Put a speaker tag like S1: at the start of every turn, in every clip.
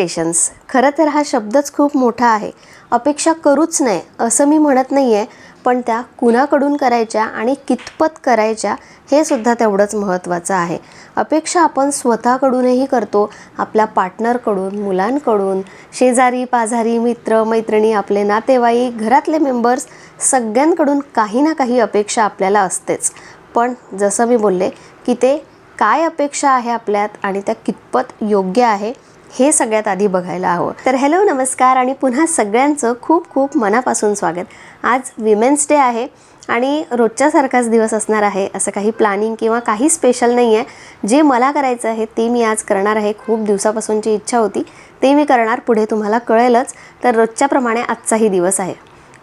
S1: Expectations खरं तर हा शब्दच खूप मोठा आहे. अपेक्षा करूच नाही असं मी म्हणत नाही आहे पण त्या कुणाकडून करायच्या आणि कितपत करायच्या हे सुद्धा तेवढंच महत्त्वाचं आहे. अपेक्षा आपण स्वतःकडूनही करतो आपल्या पार्टनरकडून मुलांकडून शेजारी पाजारी मित्र मैत्रिणी आपले नातेवाईक घरातले मेंबर्स सगळ्यांकडून काही ना काही अपेक्षा आपल्याला असतेच. पण जसं मी बोलले की ते काय अपेक्षा आहे आपल्यात आणि त्या कितपत योग्य आहे हे सगळ्यात आधी बघायला हवं. तर हॅलो नमस्कार आणि पुन्हा सगळ्यांचं खूप खूप मनापासून स्वागत. आज विमेन्स डे आहे आणि रोजच्यासारखाच दिवस असणार आहे असं काही प्लॅनिंग किंवा काही स्पेशल नाही आहे जे मला करायचं आहे ते मी आज करणार आहे. खूप दिवसापासूनची इच्छा होती ते मी करणार पुढे तुम्हाला कळेलच. तर रोजच्याप्रमाणे आजचाही दिवस आहे.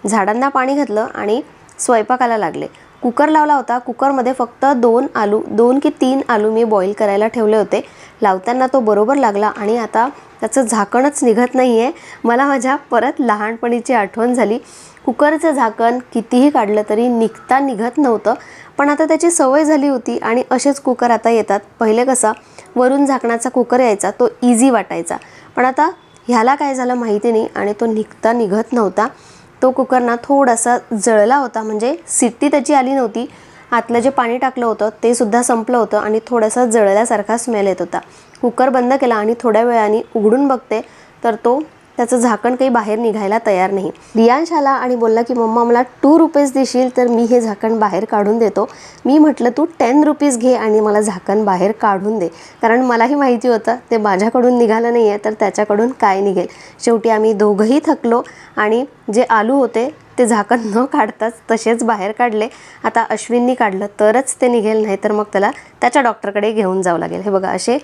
S1: झाडांना पाणी घातलं आणि स्वयंपाकाला लागले. कुकर लावला होता. कुकरमध्ये फक्त दोन आलू दोन की तीन आलू मी बॉईल करायला ठेवले होते. लावताना तो बरोबर लागला आणि आता त्याचं झाकणच निघत नाही आहे मला माझ्या परत लहानपणीची आठवण झाली. कुकरचं झाकण कितीही काढलं तरी निघता निघत नव्हतं. पण आता त्याची सवय झाली होती आणि असेच कुकर आता येतात. पहिले कसा वरून झाकणाचा कुकर यायचा तो इझी वाटायचा. पण आता ह्याला काय झालं माहिती नाही आणि तो निघता निघत नव्हता. तो कुकर ना थोडासा जळला होता म्हणजे सिट्टी त्याची आली नव्हती. आतलं जे पाणी टाकलं होतं ते सुद्धा संपलं होतं आणि थोडासा जळल्यासारखा स्मेल येत होता. कुकर बंद केला आणि थोड्या वेळाने उघडून बघते तर तो त्याचं झाकण काही बाहेर निघायला तयार नाही. रियांश आला आणि बोलला की मम्मा मला टू रुपीज देशील तर मी हे झाकण बाहेर काढून देतो. मी म्हटलं तू टेन रुपीज घे आणि मला झाकण बाहेर काढून दे. कारण मलाही माहिती होतं ते माझ्याकडून निघालं नाही आहे तर त्याच्याकडून काय निघेल? शेवटी आम्ही दोघंही थकलो आणि जे आलू होते ते झाकण न काढताच तसेच बाहेर काढले. आता अश्विननी काढलं तरच ते निघेल नाही तर मग त्याला त्याच्या डॉक्टरकडे घेऊन जावं लागेल. हे बघा असे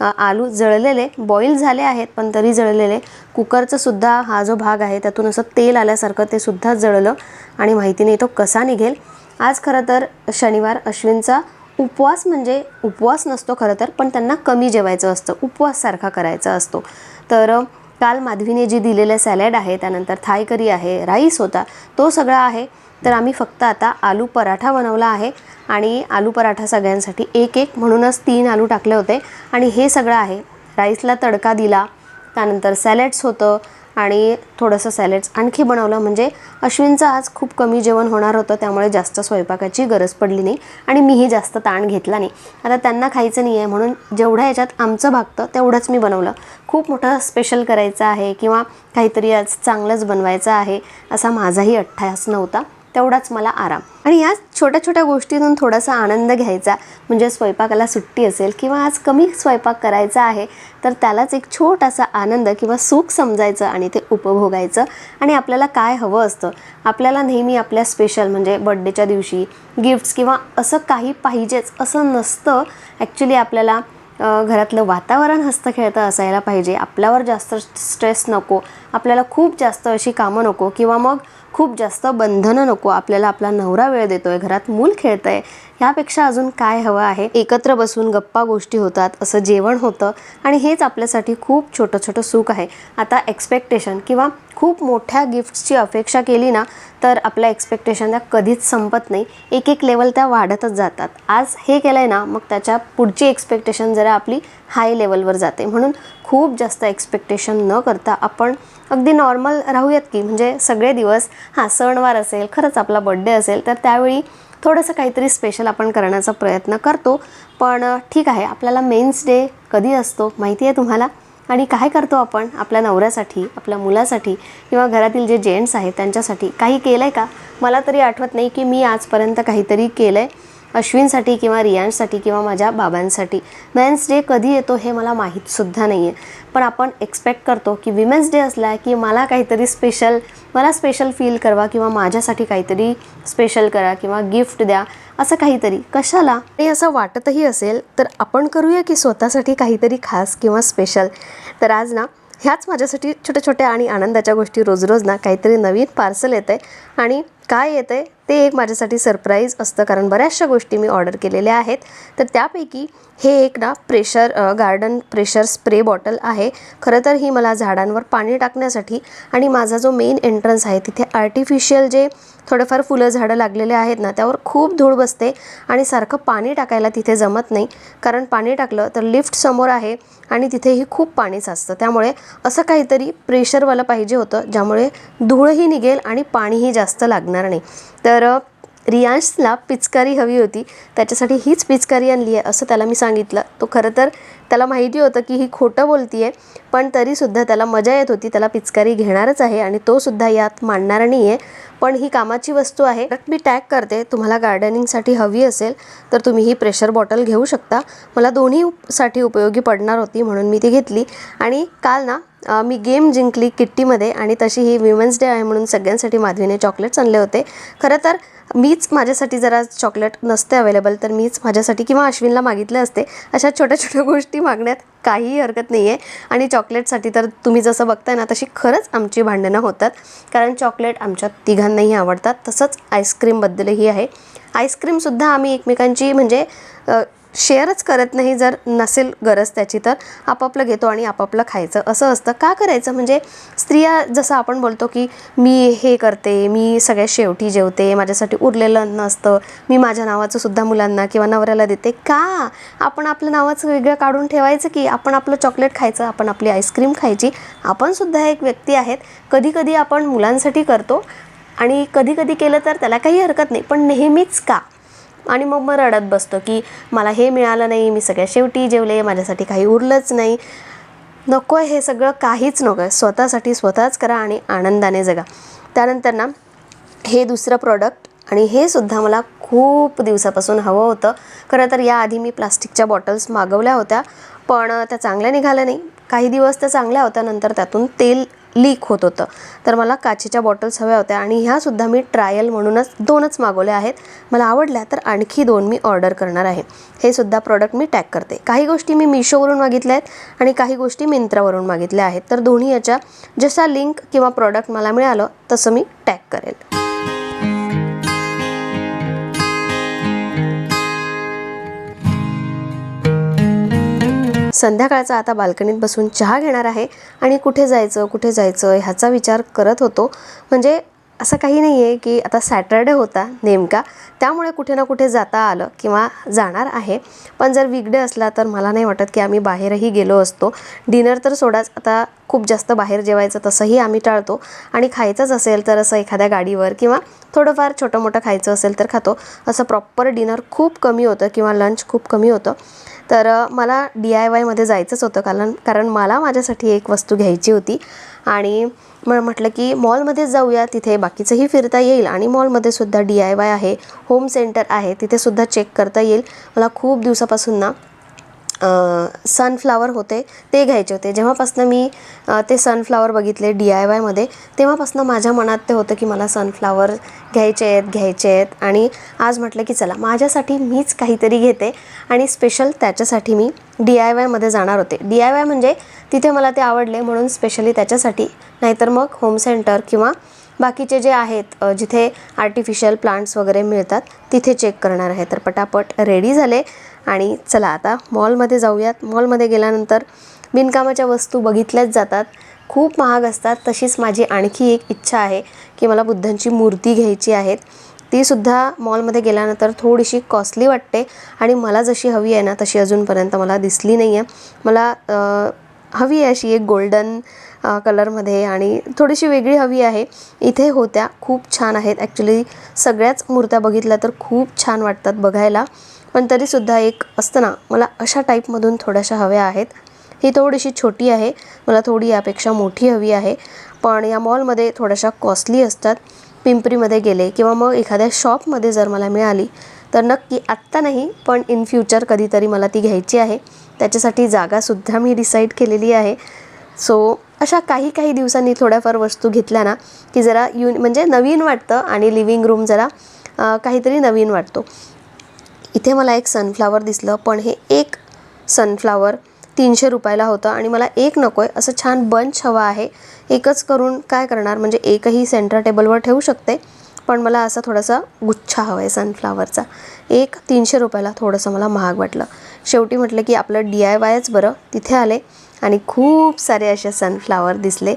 S1: आलू जळलेले बॉईल झाले आहेत पण तरी जळलेले. कुकरचं सुद्धा हा जो भाग आहे त्यातून असं तेल आल्यासारखं ते सुद्धा जळलं आणि माहिती नाही तो कसा निघेल. आज खरं तर शनिवार अश्विनचा उपवास म्हणजे उपवास नसतो खरं तर पण त्यांना कमी जेवायचं असतं उपवाससारखा करायचा असतो. तर काल माधवीने जी दिलेलं सॅलड आहे त्यानंतर थाय करी आहे राईस होता तो सगळा आहे. तर आम्ही फक्त आता आलू पराठा बनवला आहे. आणि आलू पराठा सगळ्यांसाठी एक एक म्हणूनच तीन आलू टाकले होते. आणि हे सगळं आहे. राईसला तडका दिला त्यानंतर सॅलड्स होतं आणि थोडंसं सॅलड्स आणखी बनवलं. म्हणजे अश्विनचं आज खूप कमी जेवण होणार होतं त्यामुळे जास्त स्वयंपाकाची गरज पडली नाही आणि मीही जास्त ताण घेतला नाही. आता त्यांना खायचं नाही आहे म्हणून जेवढ्या याच्यात आमचं भागतं तेवढंच मी बनवलं. खूप मोठं स्पेशल करायचं आहे किंवा काहीतरी आज चांगलंच बनवायचं आहे असा माझाही अठ्ठास नव्हता. तेवढाच मला आराम. आणि या छोट्या छोट्या गोष्टीतून थोडासा आनंद घ्यायचा. म्हणजे स्वयंपाकाला सुट्टी असेल किंवा आज कमी स्वयंपाक करायचा आहे तर त्यालाच एक छोटासा आनंद किंवा सुख समजायचं आणि ते उपभोगायचं. आणि आपल्याला काय हवं असतं? आपल्याला नेहमी आपल्या स्पेशल म्हणजे बड्डेच्या दिवशी गिफ्ट्स किंवा असं काही पाहिजेच असं नसतं. ॲक्च्युली आपल्याला घरातलं वातावरण हस्तखेळतं असायला पाहिजे. आपल्यावर जास्त स्ट्रेस नको. आपल्याला खूप जास्त अशी कामं नको. किंवा मग खूप जास्त बंधनं नको आपल्याला आपला नवरा वेळ देतोय घरात मूल खेळतं आहे ह्यापेक्षा अजून काय हवं आहे? एकत्र बसून गप्पा गोष्टी होतात असं जेवण होतं आणि हेच आपल्यासाठी खूप छोटं छोटं सुख आहे. आता एक्सपेक्टेशन किंवा खूप मोठ्या गिफ्ट्सची अपेक्षा केली ना तर आपल्या एक्सपेक्टेशन त्या कधीच संपत नाही. एक एक लेवल त्या वाढतच जातात. आज हे केलं आहे ना मग त्याच्या पुढची एक्सपेक्टेशन जरा आपली हाय लेवलवर जाते. म्हणून खूप जास्त एक्सपेक्टेशन न करता आपण अगदी नॉर्मल राहूयात की म्हणजे सगळे दिवस हां सणवार असेल खरंच आपला बड्डे असेल तर त्यावेळी थोडंसं काहीतरी स्पेशल आपण करण्याचा प्रयत्न करतो. पण ठीक आहे आपल्याला मेन्स डे कधी असतो माहिती आहे तुम्हाला? आणि काय करतो आपण? आपल्या नवऱ्यासाठी आपल्या मुलासाठी किंवा घरातील जे जेंट्स आहेत त्यांच्यासाठी काही केलं आहे का? मला तरी आठवत नाही की मी आजपर्यंत काहीतरी केलं आहे अश्विनसाठी किंवा रियांशसाठी किंवा माझ्या बाबांसाठी. मेन्स डे कधी येतो हे मला माहीतसुद्धा नाही आहे पण आपण एक्सपेक्ट करतो की विमेन्स डे असला की मला काहीतरी स्पेशल मला स्पेशल फील करवा किंवा माझ्यासाठी काहीतरी स्पेशल करा किंवा गिफ्ट द्या असं काहीतरी. कशाला? आणि असं वाटतही असेल तर आपण करूया की स्वतःसाठी काहीतरी खास किंवा स्पेशल तर आज ना ह्याच माझ्यासाठी छोट्या छोट्या आणि आनंदाच्या गोष्टी रोज रोज ना काहीतरी नवीन पार्सल येतं आहे आणि काय येतं आहे ते एक माझ्यासाठी सरप्राईज असतं. कारण बऱ्याचशा गोष्टी मी ऑर्डर केलेल्या आहेत. तर त्यापैकी हे एक ना pressure garden pressure spray bottle आहे. खरं तर ही मला झाडांवर पाणी टाकण्यासाठी आणि माझा जो मेन एंट्रन्स आहे तिथे आर्टिफिशियल जे थोडेफार फुलं झाडं लागलेले आहेत ना त्यावर खूप धूळ बसते आणि सारखं पाणी टाकायला तिथे जमत नाही. कारण पाणी टाकलं तर लिफ्ट समोर आहे आणि तिथेही खूप पाणी साचतं. त्यामुळे असं काहीतरी प्रेशरवालं पाहिजे होतं ज्यामुळे धूळही निघेल आणि पाणीही जास्त लागणार नाही. तर रियांशला पिचकारी हवी होती. त्याच्यासाठी हीच पिचकारी आणली आहे असं त्याला मी सांगितलं. तो खरं तर त्याला माहिती होतं की ही खोटं बोलती आहे पण तरीसुद्धा त्याला मजा येत होती. त्याला पिचकारी घेणारच आहे आणि तो सुद्धा यात मांडणार नाही आहे पण ही कामाची वस्तू आहे. मी टॅग करते. तुम्हाला गार्डनिंगसाठी हवी असेल तर तुम्ही ही प्रेशर बॉटल घेऊ शकता. मला दोन्हीसाठी उपयोगी पडणार होती म्हणून मी ती घेतली. आणि काल ना मी गेम जिंकली किट्टीमध्ये आणि तशी ही विमेन्स डे आहे म्हणून सगळ्यांसाठी माधवीने चॉकलेट्स आणले होते. खरं तर मीच माझ्यासाठी जरा चॉकलेट नसते अवेलेबल तर मीच माझ्यासाठी किंवा अश्विनला मागितले असते अशा छोट्या छोट्या गोष्टी मागण्यात काहीही हरकत नाही आहे आणि चॉकलेटसाठी तर तुम्ही जसं बघताय ना तशी खरंच आमची भांडणं होतात. कारण चॉकलेट आमच्या तिघांनाही आवडतात तसंच आईस्क्रीमबद्दलही आहे. आईस्क्रीमसुद्धा आम्ही एकमेकांची म्हणजे शेअरच करत नाही जर नसेल गरज त्याची तर आपापलं घेतो आणि आपापलं खायचं. असं असतं. का करायचं? म्हणजे स्त्रिया जसं आपण बोलतो की मी हे करते मी सगळ्या शेवटी जेवते माझ्यासाठी उरलेलं अन्न असतं मी माझ्या नावाचं सुद्धा मुलांना किंवा नवऱ्याला देते. का? आपण आपलं नावाचं वेगळं काढून ठेवायचं की आपण आपलं चॉकलेट खायचं आपण आपली आईस्क्रीम खायची? आपण सुद्धा एक व्यक्ती आहेत. कधीकधी आपण मुलांसाठी करतो आणि कधीकधी केलं तर त्याला काही हरकत नाही. पण नेहमीच का? आणि मग मग रडत बसतो की मला हे मिळालं नाही मी सगळ्या शेवटी जेवले माझ्यासाठी काही उरलंच नाही. नको आहे हे सगळं काहीच नको आहे. स्वतःसाठी स्वतःच करा आणि आनंदाने जगा. त्यानंतर ना हे दुसरं प्रॉडक्ट आणि हे सुद्धा मला खूप दिवसापासून हवं होतं. खरं तर याआधी मी प्लास्टिकच्या बॉटल्स मागवल्या होत्या पण त्या चांगल्या निघाल्या नाही. काही दिवस त्या चांगल्या होत्या नंतर त्यातून तेल लीक होत होतं. तर मला काचेच्या बॉटल्स हव्या होत्या आणि ह्यासुद्धा मी ट्रायल म्हणूनच दोनच मागवल्या आहेत. मला आवडल्या तर आणखी दोन मी ऑर्डर करणार आहे. हे सुद्धा प्रॉडक्ट मी टॅग करते. काही गोष्टी मी मिशोवरून मागितल्या आहेत आणि काही गोष्टी मिंत्रावरून मागितल्या आहेत. तर दोन्ही याच्या जसा लिंक किंवा प्रॉडक्ट मला मिळालं तसं मी टॅग करेल. संध्याकाळचा आता बाल्कनीत बसून चहा घेणार आहे. आणि कुठे जायचं कुठे जायचं ह्याचा विचार करत होतो. म्हणजे असं काही नाही आहे की आता सॅटरडे होता नेमका. त्यामुळे कुठे ना कुठे जाता आलं किंवा जाणार आहे. पण जर वीकडे असला तर मला नाही वाटत की आम्ही बाहेरही गेलो असतो. डिनर तर सोडाच आता खूप जास्त बाहेर जेवायचं तसंही आम्ही टाळतो. आणि खायचंच असेल तर असं एखाद्या गाडीवर किंवा थोडंफार छोटं मोठं खायचं असेल तर खातो. असं प्रॉपर डिनर खूप कमी होतं किंवा लंच खूप कमी होतं. तर मला डी आय वायमध्ये जायचंच होतं कारण कारण मला माझ्यासाठी एक वस्तू घ्यायची होती. आणि मग म्हटलं की मॉलमध्ये जाऊया तिथे बाकीचंही फिरता येईल आणि मॉलमध्ये सुद्धा डी आय वाय आहे होम सेंटर आहे तिथे सुद्धा चेक करता येईल. मला खूप दिवसापासून ना सनफ्लावर होते ते घ्यायचे होते. जेव्हापासनं मी ते सनफ्लावर बघितले डी आय वायमध्ये तेव्हापासनं माझ्या मनात ते होतं की मला सनफ्लावर घ्यायचे आहेत घ्यायचे आहेत. आणि आज म्हटलं की चला माझ्यासाठी मीच काहीतरी घेते आणि स्पेशल त्याच्यासाठी मी डी आय वायमध्ये जाणार होते. डी आय वाय म्हणजे तिथे मला ते आवडले म्हणून स्पेशली त्याच्यासाठी नाहीतर मग होम सेंटर किंवा बाकीचे जे आहेत जिथे आर्टिफिशियल प्लांट्स वगैरे मिळतात तिथे चेक करणार आहे. तर पटापट रेडी झाले. आणि चला आता मॉलमध्ये जाऊयात. मॉलमध्ये गेल्यानंतर बिनकामाच्या वस्तू बघितल्याच जातात. खूप महाग असतात. तशीच माझी आणखी एक इच्छा आहे की मला बुद्धांची मूर्ती घ्यायची आहेत. तीसुद्धा मॉलमध्ये गेल्यानंतर थोडीशी कॉस्टली वाटते आणि मला जशी हवी आहे ना तशी अजूनपर्यंत मला दिसली नाही आहे मला हवी आहे अशी एक गोल्डन कलरमध्ये आणि थोडीशी वेगळी हवी आहे. इथे होत्या. खूप छान आहेत. ॲक्च्युली सगळ्याच मूर्त्या बघितल्या तर खूप छान वाटतात बघायला. पण तरीसुद्धा एक असतं ना मला अशा टाईपमधून थोड्याशा हव्या आहेत. ही थोडीशी छोटी आहे मला थोडी यापेक्षा मोठी हवी आहे. पण या मॉलमध्ये थोड्याशा कॉस्टली असतात. पिंपरीमध्ये गेले किंवा मग एखाद्या शॉपमध्ये जर मला मिळाली तर नक्की आत्ता नाही पण इन फ्युचर कधीतरी मला ती घ्यायची आहे. त्याच्यासाठी जागासुद्धा मी डिसाईड केलेली आहे. सो अशा काही काही दिवसांनी थोड्याफार वस्तू घेतल्या ना की जरा यु म्हणजे नवीन वाटतं आणि लिव्हिंग रूम जरा काहीतरी नवीन वाटतो. इथे मला एक सनफ्लावर दिसलं पण हे एक सनफ्लावर तीनशे रुपयाला होतं आणि मला एक नको आहे असं छान बंच हवा आहे. एकच करून काय करणार? म्हणजे एकही सेंटर टेबलवर ठेवू शकते पण मला असा थोडासा गुच्छा हवा आहे सनफ्लावरचा एक तीनशे रुपयाला थोडंसं मला महाग वाटलं. शेवटी म्हटलं की आपलं डी आय वायच बरं तिथे आले आणि खूप सारे असे सनफ्लावर दिसले.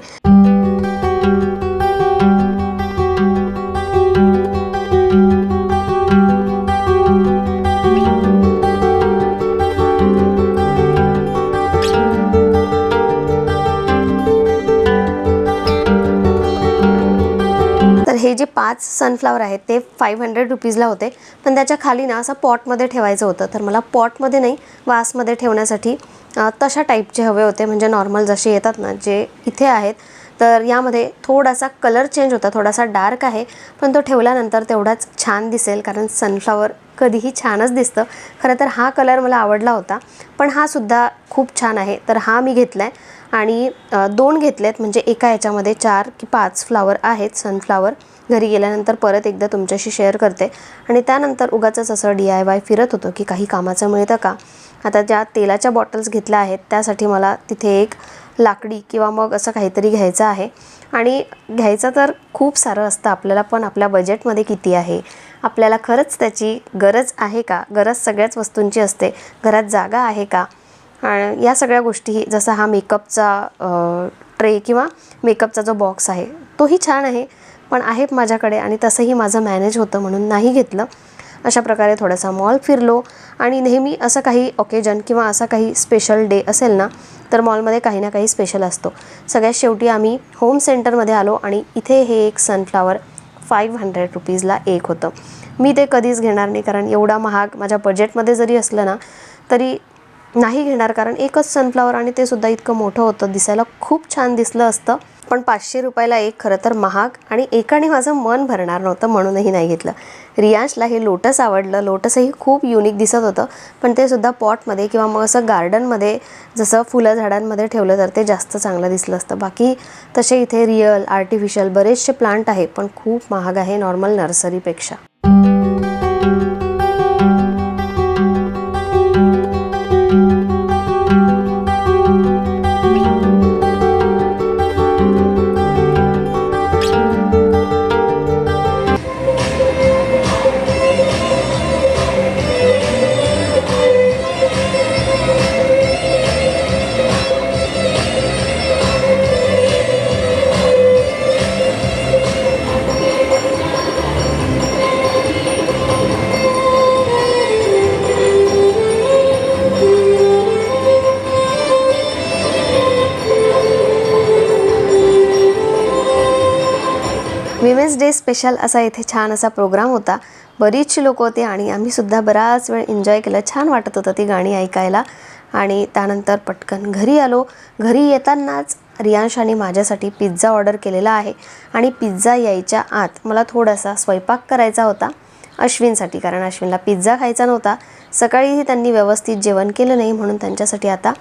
S1: पाच सनफ्लावर आहेत ते फाईव्ह हंड्रेड रुपीजला होते. पण त्याच्याखाली ना असं पॉटमध्ये ठेवायचं होतं. तर मला पॉटमध्ये नाही वासमध्ये ठेवण्यासाठी तशा टाईपचे हवे होते. म्हणजे नॉर्मल जसे येतात ना जे इथे आहेत तर यामध्ये थोडासा कलर चेंज होता थोडासा डार्क आहे पण तो ठेवल्यानंतर तेवढाच छान दिसेल कारण सनफ्लावर कधीही छानच दिसतं. खरं तर हा कलर मला आवडला होता पण हा सुद्धा खूप छान आहे. तर हा मी घेतला आहे आणि दोन दोन घेतलेत म्हणजे एका याच्यामध्ये चार की पाच फ्लावर आहेत सनफ्लावर घरी गेल्यानंतर परत एकदा तुमच्याशी शेअर करते. आणि त्यानंतर उगाचंच असं डी आय वाय फिरत होतं की काही कामाचं मिळतं का? आता ज्या तेलाच्या बॉटल्स घेतल्या आहेत त्यासाठी मला तिथे एक लाकडी किंवा मग असं काहीतरी घ्यायचं आहे. आणि घ्यायचं तर खूप सारं असतं. आपल्याला पण आपल्या बजेटमध्ये किती आहे? आपल्याला खरंच त्याची गरज आहे का? गरज सगळ्याच वस्तूंची असते. घरात जागा आहे का? आणि या सगळ्या गोष्टी जसा हा मेकअपचा ट्रे किंवा मेकअपचा जो बॉक्स आहे तोही छान आहे. पण आहे माझ्याकडे आणि तसंही माझं मॅनेज होतं म्हणून नाही घेतलं. अशा प्रकारे थोडासा मॉल फिरलो. आणि नेहमी असं काही ओकेजन किंवा असा काही स्पेशल डे असेल ना तर मॉलमध्ये काही ना काही स्पेशल असतो. सगळ्यात शेवटी आम्ही होम सेंटरमध्ये आलो आणि इथे हे एक सनफ्लावर फाईव्ह हंड्रेड रुपीजला एक होतं. मी ते कधीच घेणार नाही कारण एवढा महाग माझ्या बजेटमध्ये जरी असलं ना तरी नाही घेणार कारण एकच सनफ्लावर आणि ते सुद्धा इतकं मोठं होतं दिसायला खूप छान दिसलं असतं. पण पाचशे रुपयाला एक खरं तर महाग आणि एकाने माझं मन भरणार नव्हतं म्हणूनही नाही घेतलं. रियांशला हे लोटस आवडलं. लोटसही खूप युनिक दिसत होतं. पण ते सुद्धा पॉटमध्ये किंवा मग असं गार्डनमध्ये जसं फुलं झाडांमध्ये ठेवलं तर ते जास्त चांगलं दिसलं असतं. बाकी तसे इथे रिअल आर्टिफिशियल बरेचसे प्लांट आहे पण खूप महाग आहे नॉर्मल नर्सरीपेक्षा स्पेशल असा इथे छान असा प्रोग्राम होता. बरीचशी लोक होते आणि आम्ही सुद्धा बराच वेळ एन्जॉय केलं. छान वाटत होतं ती गाणी ऐकायला. आणि त्यानंतर पटकन घरी आलो. घरी येतानाच रियांशाने माझ्यासाठी पिझ्झा ऑर्डर केलेला आहे. आणि पिझ्झा यायच्या आत मला थोडासा स्वयंपाक करायचा होता. अश्विनसाठी कारण अश्विनला पिझ्झा खायचा नव्हता. सकाळीही त्यांनी व्यवस्थित जेवण केलं नाही म्हणून त्यांच्यासाठी आता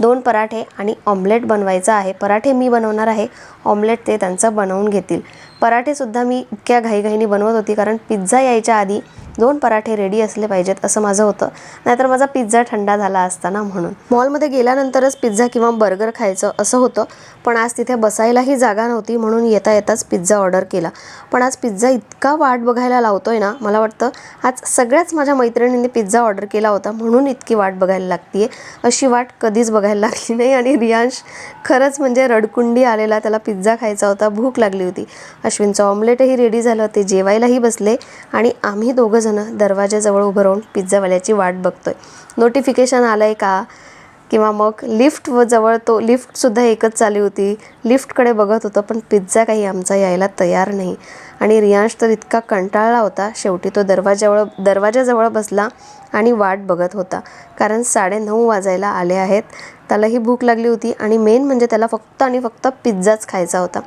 S1: दोन पराठे आणि ऑमलेट बनवायचं आहे. पराठे मी बनवणार आहे. ऑमलेट ते त्यांचं बनवून घेतील. पराठेसुद्धा मी इतक्या घाईघाईने बनवत होती कारण पिझ्झा यायच्या आधी दोन पराठे रेडी असले पाहिजेत असं माझं होतं. नाहीतर माझा पिझ्झा थंडा झाला असता ना म्हणून. मॉलमध्ये गेल्यानंतरच पिझ्झा किंवा बर्गर खायचं असं होतं पण आज तिथे बसायलाही जागा नव्हती म्हणून येता येताच पिझ्झा ऑर्डर केला. पण आज पिझ्झा इतका वाट बघायला लावतोय ना मला वाटतं आज सगळ्याच माझ्या मैत्रिणींनी पिझ्झा ऑर्डर केला होता म्हणून इतकी वाट बघायला लागतीये. अशी वाट कधीच बघायला लागली नाही आणि रियांश खरंच म्हणजे रडकुंडी आलेला त्याला पिझ्झा खायचा होता भूक लागली होती. अश्विनचं ऑमलेटही रेडी झालं ते जेवायलाही बसले आणि आम्ही दोघंजणं दरवाजाजवळ उभं राहून पिझ्झावाल्याची वाट बघतोय. नोटिफिकेशन आलं आहे का? किंवा मग लिफ्ट व जवळ तो लिफ्टसुद्धा एकच चालू होती. लिफ्टकडे बघत होतं पण पिझ्झा काही आमचा यायला तयार नाही. आणि रियांश तर इतका कंटाळला होता. शेवटी तो दरवाजाजवळ दरवाजाजवळ बसला आणि वाट बघत होता. कारण साडेनऊ वाजायला आले आहेत. त्यालाही भूक लागली होती आणि मेन म्हणजे त्याला फक्त आणि फक्त पिझ्झाच खायचा होता.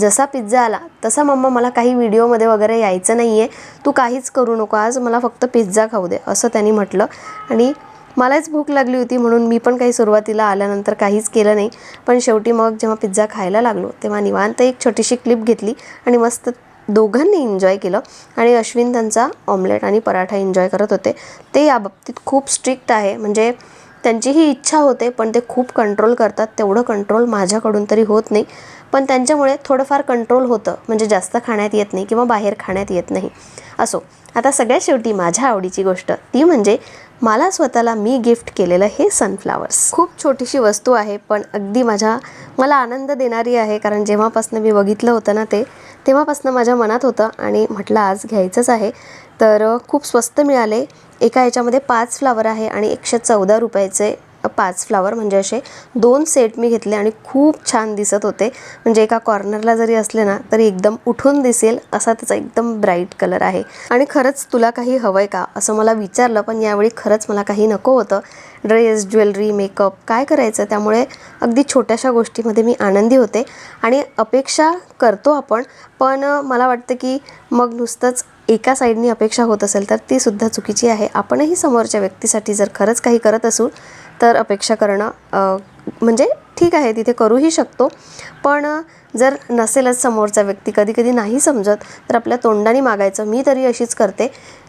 S1: जसा पिझ्झा आला तसा मम्मा मला काही व्हिडिओमध्ये वगैरे यायचं नाही आहे तू काहीच करू नको आज मला फक्त पिझ्झा खाऊ दे असं त्यांनी म्हटलं. आणि मलाच भूक लागली होती म्हणून मी पण काही सुरुवातीला आल्यानंतर काहीच केलं नाही. पण शेवटी मग जेव्हा पिझ्झा खायला लागलो तेव्हा निवांत एक छोटीशी क्लिप घेतली आणि मस्त दोघांनी एन्जॉय केलं. आणि अश्विन त्यांचा ऑमलेट आणि पराठा एन्जॉय करत होते. ते या बाबतीत खूप स्ट्रिक्ट आहे. म्हणजे त्यांची ही इच्छा होते पण ते खूप कंट्रोल करतात. तेवढं कंट्रोल माझ्याकडून तरी होत नाही. पण त्यांच्यामुळे थोडंफार कंट्रोल होतं. म्हणजे जास्त खाण्यात येत नाही किंवा बाहेर खाण्यात येत नाही. असो आता सगळ्यात शेवटी माझ्या आवडीची गोष्ट ती म्हणजे मला स्वतःला मी गिफ्ट केलेलं हे सनफ्लावर्स खूप छोटीशी वस्तू आहे पण अगदी माझ्या मला आनंद देणारी आहे. कारण जेव्हापासून मी बघितलं होतं ना ते तेव्हापासून माझ्या मनात होतं आणि म्हटलं आज घ्यायचंच आहे. तर खूप स्वस्त मिळाले. एका याच्यामध्ये पाच फ्लावर आहे आणि एकशे चौदा रुपयाचे पाच फ्लावर म्हणजे असे दोन सेट मी घेतले आणि खूप छान दिसत होते. म्हणजे एका कॉर्नरला जरी असले ना तरी एकदम उठून दिसेल असा त्याचा एकदम ब्राईट कलर आहे. आणि खरंच तुला काही हवं आहे का? असं मला विचारलं पण यावेळी खरंच मला काही नको होतं. ड्रेस ज्वेलरी मेकअप काय करायचं? त्यामुळे अगदी छोट्याशा गोष्टीमध्ये मी आनंदी होते आणि अपेक्षा करतो आपण पण मला वाटतं की मग नुसतंच एका साईडनी अपेक्षा होत असेल तर ती सुद्धा चुकीची आहे. आपणही समोरच्या व्यक्तीसाठी जर खरंच काही करत असू तर अपेक्षा करणं म्हणजे ठीक आहे तिथे करूही शकतो. पण जर नसेलच समोरचा व्यक्ती कधी कधी नाही समजत तर आपल्या तोंडाने मागायचं. मी तरी अशीच करते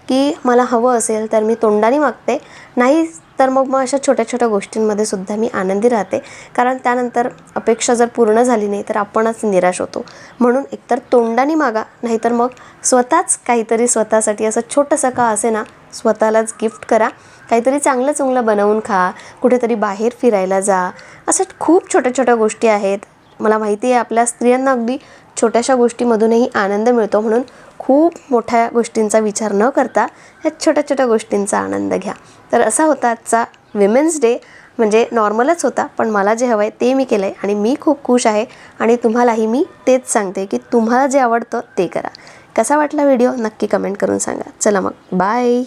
S1: की मला हवं असेल तर मी तोंडाने मागते. नाही तर मग मग अशा छोट्या छोट्या गोष्टींमध्ये सुद्धा मी आनंदी राहते. कारण त्यानंतर अपेक्षा जर पूर्ण झाली नाही तर आपणच निराश होतो. म्हणून एकतर तोंडाने मागा नाहीतर मग स्वतःच काहीतरी स्वतःसाठी असं छोटंसं का असे ना स्वतःलाच गिफ्ट करा. काहीतरी चांगलं चांगलं बनवून खा. कुठेतरी बाहेर फिरायला जा. असं खूप छोट्या छोट्या गोष्टी आहेत. मला माहिती आहे आपल्या स्त्रियांना अगदी छोट्याशा गोष्टीमधूनही आनंद मिळतो म्हणून खूप मोठ्या गोष्टींचा विचार न करता ह्या छोट्या छोट्या गोष्टींचा आनंद घ्या. तर असा होता आजचा विमेन्स डे म्हणजे नॉर्मलच होता पण मला जे हवं आहे ते मी केलं आहे आणि मी खूप खुश आहे. आणि तुम्हालाही मी तेच सांगते की तुम्हाला जे आवडतं ते करा. कसा वाटला व्हिडिओ नक्की कमेंट करून सांगा. चला मग बाय.